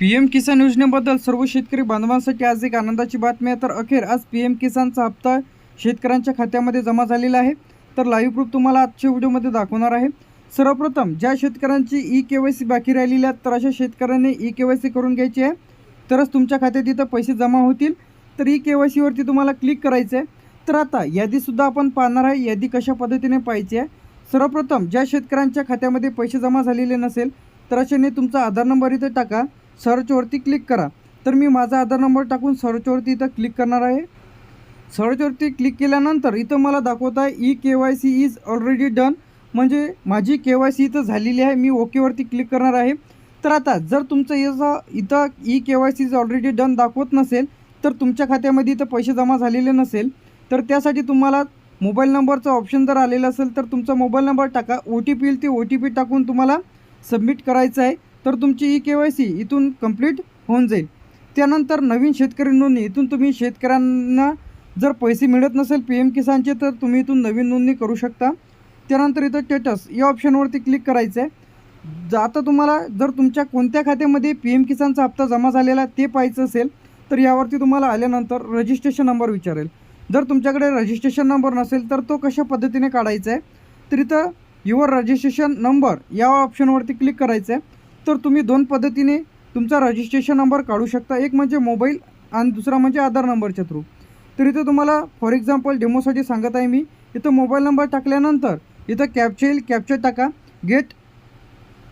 P M किसान योजनेबद्दल सर्व शेतकरी बांधवांसाठी आज एक आनंदाची बातमी आहे. तर अखेर आज पी एम किसानचा हप्ता शेतकऱ्यांच्या खात्यामध्ये जमा झालेला आहे. तर लाईव्ह प्रूफ तुम्हाला आजच्या व्हिडिओमध्ये दाखवणार आहे. सर्वप्रथम ज्या शेतकऱ्यांची ई के वाय सी बाकी राहिलेली आहेत तर अशा शेतकऱ्यांनी ई के वाय सी करून घ्यायची आहे. तरच तुमच्या खात्यात इथं पैसे जमा होतील. तर ई के वाय सीवरती तुम्हाला क्लिक करायचं आहे. तर आता यादीसुद्धा आपण पाहणार आहे. यादी कशा पद्धतीने पाहिजे आहे? सर्वप्रथम ज्या शेतकऱ्यांच्या खात्यामध्ये पैसे जमा झालेले नसेल तर अशाने तुमचा आधार नंबर इथं टाका. सर्चवरती क्लिक करा. तर मी माझा आधार नंबर टाकून सर्चवरती इथं क्लिक करणार आहे. सर्चवरती क्लिक केल्यानंतर इथं मला दाखवत आहे E K Y C is already done म्हणजे माझी के वाय सी इथं झालेली आहे. मी ओकेवरती क्लिक करणार आहे. तर आता जर तुमचं याचा इथं E K Y C is already done दाखवत नसेल तर तुमच्या खात्यामध्ये इथं पैसे जमा झालेले नसेल तर त्यासाठी तुम्हाला मोबाईल नंबरचा ऑप्शन जर आलेला असेल तर तुमचा मोबाईल नंबर टाका. ओ टी पी येईल ते ओ टी पी टाकून तुम्हाला सबमिट करायचं आहे. तर तुमची ई के वाय सी इथून कंप्लीट होऊन जाईल. त्यानंतर नवीन शेतकरी नोंदणी. इथून तुम्ही शेतकऱ्यांना जर पैसे मिळत नसेल पी एम किसानचे तर तुम्ही इथून नवीन नोंदणी करू शकता. त्यानंतर इथं स्टेटस या ऑप्शनवरती क्लिक करायचं आहे आता तुम्हाला जर तुमच्या कोणत्या खात्यामध्ये पी एम किसानचा हप्ता जमा झालेला ते पाहायचं असेल तर यावरती तुम्हाला आल्यानंतर रजिस्ट्रेशन नंबर विचारेल. जर तुमच्याकडे रजिस्ट्रेशन नंबर नसेल तर तो कशा पद्धतीने काढायचा आहे तर इथं युअर रजिस्ट्रेशन नंबर या ऑप्शनवरती क्लिक करायचं आहे तर तुम्ही दोन पद्धतीने तुमचा रजिस्ट्रेशन नंबर काढू शकता. एक म्हणजे मोबाईल आणि दुसरा म्हणजे आधार नंबरच्या थ्रू तर इथं तुम्हाला फॉर एक्झाम्पल डेमोसाठी सांगत आहे मी. इथं मोबाईल नंबर टाकल्यानंतर इथं कॅप्चा येईल कॅप्चा टाका. Get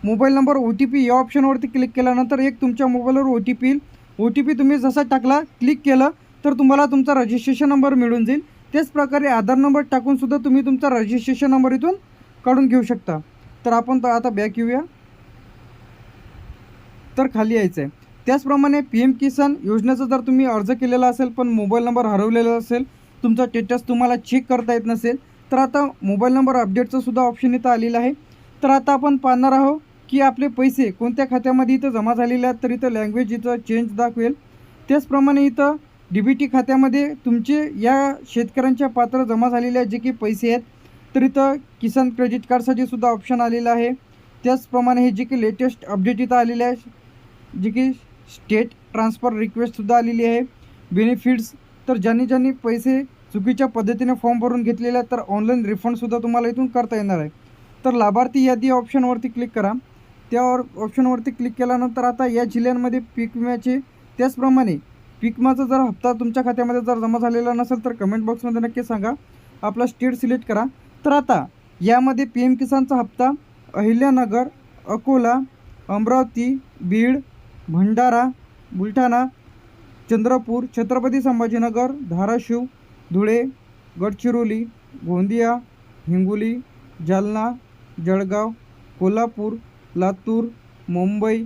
mobile number O T P या ऑप्शनवरती क्लिक केल्यानंतर एक तुमच्या मोबाईलवर ओ टी पी येईल. ओ टी पी तुम्ही जसा टाकला क्लिक केलं तर तुम्हाला तुमचा रजिस्ट्रेशन नंबर मिळून जाईल. त्याच प्रकारे आधार नंबर टाकूनसुद्धा तुम्ही तुमचा रजिस्ट्रेशन नंबर इथून काढून घेऊ शकता. तर आपण आता बॅक येऊया. तर खाली यायचं आहे त्याचप्रमाणे पी एम किसान योजनेचा जर तुम्ही अर्ज केलेला असेल पण मोबाईल नंबर हरवलेला असेल तुमचा स्टेटस तुम्हाला चेक करता येत नसेल तर आता मोबाईल नंबर अपडेटचं सुद्धा ऑप्शन इथं आलेलं आहे. तर आता आपण पाहणार आहोत की आपले पैसे कोणत्या खात्यामध्ये इथं जमा झालेले आहेत तर इथं लँग्वेज इथं चेंज दाखवेल. त्याचप्रमाणे इथं डी बी टी खात्यामध्ये तुमचे या शेतकऱ्यांच्या पात्र जमा झालेले जे की पैसे आहेत तर इथं किसान क्रेडिट कार्डसाठी सुद्धा ऑप्शन आलेलं आहे. त्याचप्रमाणे हे जे की लेटेस्ट अपडेट इथं आलेले आहे जे की स्टेट ट्रान्सफर रिक्वेस्टसुद्धा आलेली आहे. बेनिफिट्स तर ज्यांनी ज्यांनी पैसे चुकीच्या पद्धतीने फॉर्म भरून घेतलेले आहेत तर ऑनलाईन रिफंडसुद्धा तुम्हाला इथून करता येणार आहे. तर लाभार्थी यादी ऑप्शनवरती क्लिक करा. त्यावर ऑप्शनवरती क्लिक केल्यानंतर आता या जिल्ह्यांमध्ये पीक विम्याचे त्याचप्रमाणे पीक विमाचा जर हप्ता तुमच्या खात्यामध्ये जर जमा झालेला नसेल तर कमेंट बॉक्समध्ये नक्की सांगा. आपला स्टेट सिलेक्ट करा. तर आता यामध्ये पी एम किसानचा हप्ता अहिल्यानगर अकोला अमरावती बीड भंडारा बुलढाणा चंद्रपूर छत्रपती संभाजीनगर धाराशिव धुळे गडचिरोली गोंदिया हिंगोली जालना जळगाव कोल्हापूर लातूर मुंबई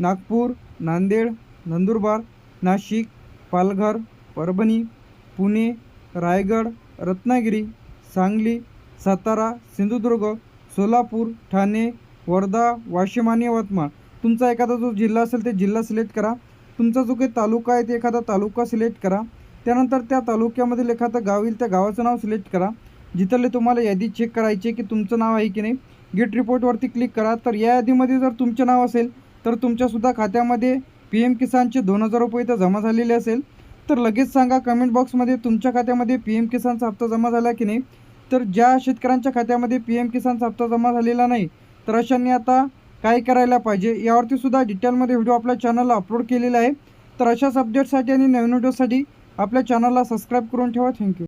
नागपूर नांदेड नंदुरबार नाशिक पालघर परभणी पुणे रायगड रत्नागिरी सांगली सातारा सिंधुदुर्ग सोलापूर ठाणे वर्धा वाशिम आणि यवतमाळ. तुमचा एखादा जो जिल्हा असेल ते जिल्हा सिलेक्ट करा. तुमचा जो काही तालुका आहे ते एखादा तालुका सिलेक्ट करा. त्यानंतर त्या तालुक्यामधील एखादं गाव येईल त्या गावाचं नाव सिलेक्ट करा. जिथले तुम्हाला यादी चेक करायची आहे की तुमचं नाव आहे की नाही गेट रिपोर्टवरती क्लिक करा. तर या यादीमध्ये जर तुमचे नाव असेल तर तुमच्यासुद्धा खात्यामध्ये पी एम किसानचे दोन हजार रुपये इथं जमा झालेले असेल. तर लगेच सांगा कमेंट बॉक्समध्ये तुमच्या खात्यामध्ये पी एम किसानचा हप्ता जमा झाला की नाही. तर ज्या शेतकऱ्यांच्या खात्यामध्ये पी एम किसानचा हप्ता जमा झालेला नाही तर अशांनी आता काय करायला पाहिजे यावरती सुद्धा डिटेलमध्ये व्हिडिओ आपल्या चॅनलला अपलोड केलेला आहे. तर अशाच अपडेटसाठी आणि नवीन व्हिडिओसाठी आपल्या चॅनलला सबस्क्राईब करून ठेवा. थँक्यू